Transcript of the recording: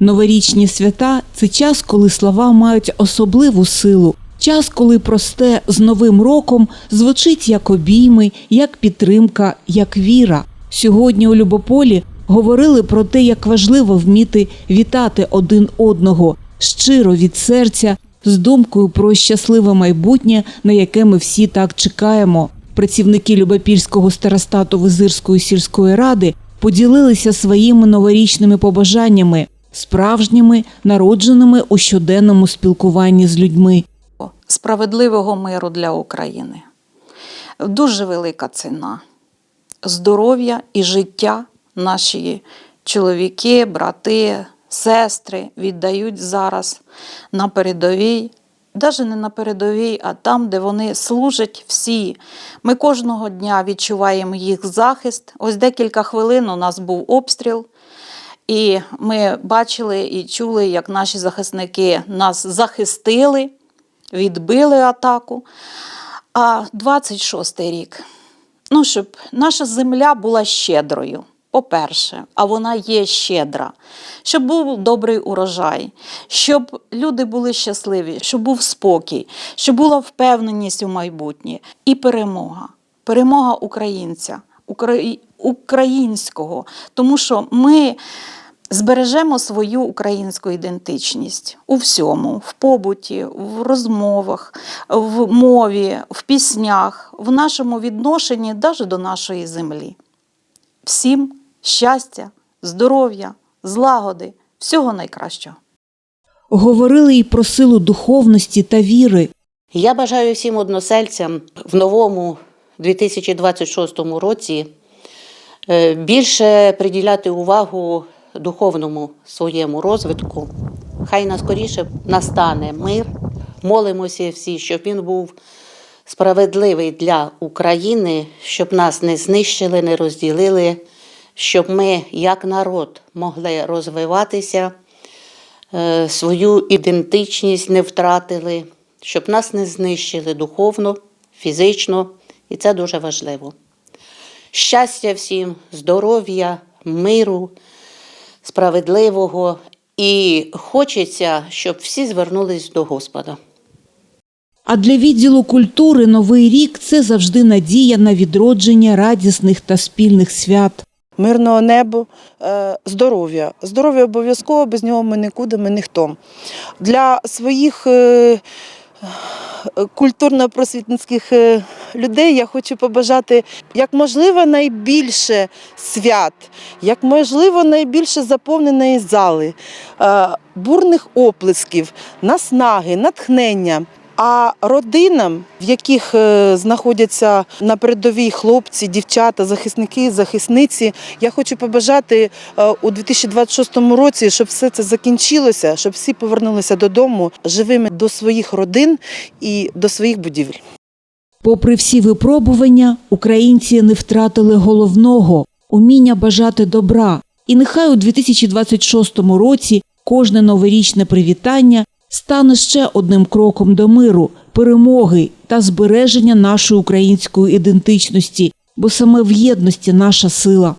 Новорічні свята це час, коли слова мають особливу силу. Час, коли просте з Новим роком звучить як обійми, як підтримка, як віра. Сьогодні у Любополі говорили про те, як важливо вміти вітати один одного щиро від серця, з думкою про щасливе майбутнє, на яке ми всі так чекаємо. Працівники Любопільського старостату Визирської сільської ради поділилися своїми новорічними побажаннями, справжніми, народженими у щоденному спілкуванні з людьми. справедливого миру для України. Дуже велика ціна. Здоров'я і життя наші чоловіки, брати, сестри віддають зараз на передовій. Навіть не на передовій, а там, де вони служать всі. Ми кожного дня відчуваємо їх захист. Ось декілька хвилин у нас був обстріл. І ми бачили і чули, як наші захисники нас захистили, відбили атаку. А 26-й рік, ну, щоб наша земля була щедрою, по-перше, а вона є щедра, щоб був добрий урожай, щоб люди були щасливі, щоб був спокій, щоб була впевненість у майбутнє і перемога. Перемога українця, украї- українського, тому що ми збережемо свою українську ідентичність у всьому, в побуті, в розмовах, в мові, в піснях, в нашому відношенні навіть до нашої землі. Всім щастя, здоров'я, злагоди, всього найкращого. Говорили й про силу духовності та віри. Я бажаю всім односельцям в новому 2026 році е, більше приділяти увагу духовному своєму розвитку. Хай наскоріше настане мир. Молимося всі, щоб він був справедливий для України, щоб нас не знищили, не розділили, щоб ми, як народ, могли розвиватися е, свою ідентичність не втратили, щоб нас не знищили духовно, фізично, і це дуже важливо. Щастя всім, здоров'я, миру, справедливого. І хочеться, щоб всі звернулись до Господа. А для відділу культури новий рік це завжди надія на відродження радісних та спільних свят. мирного неба, е, здоров'я. Здоров'я обов'язково, без нього ми нікуди, ми ніхто. Для своїх е, культурно-просвітницьких е, людей я хочу побажати як можливо найбільше свят, як можливо найбільше заповненої зали, е, бурних оплесків, наснаги, натхнення. А родинам, в яких е, знаходяться на передовій хлопці, дівчата, захисники, захисниці, я хочу побажати е, у 2026 році, щоб все це закінчилося, щоб всі повернулися додому живими до своїх родин і до своїх будівель. Попри всі випробування, українці не втратили головного уміння бажати добра. І нехай у 2026 році кожне новорічне привітання стане ще одним кроком до миру, перемоги та збереження нашої української ідентичності, бо саме в єдності наша сила.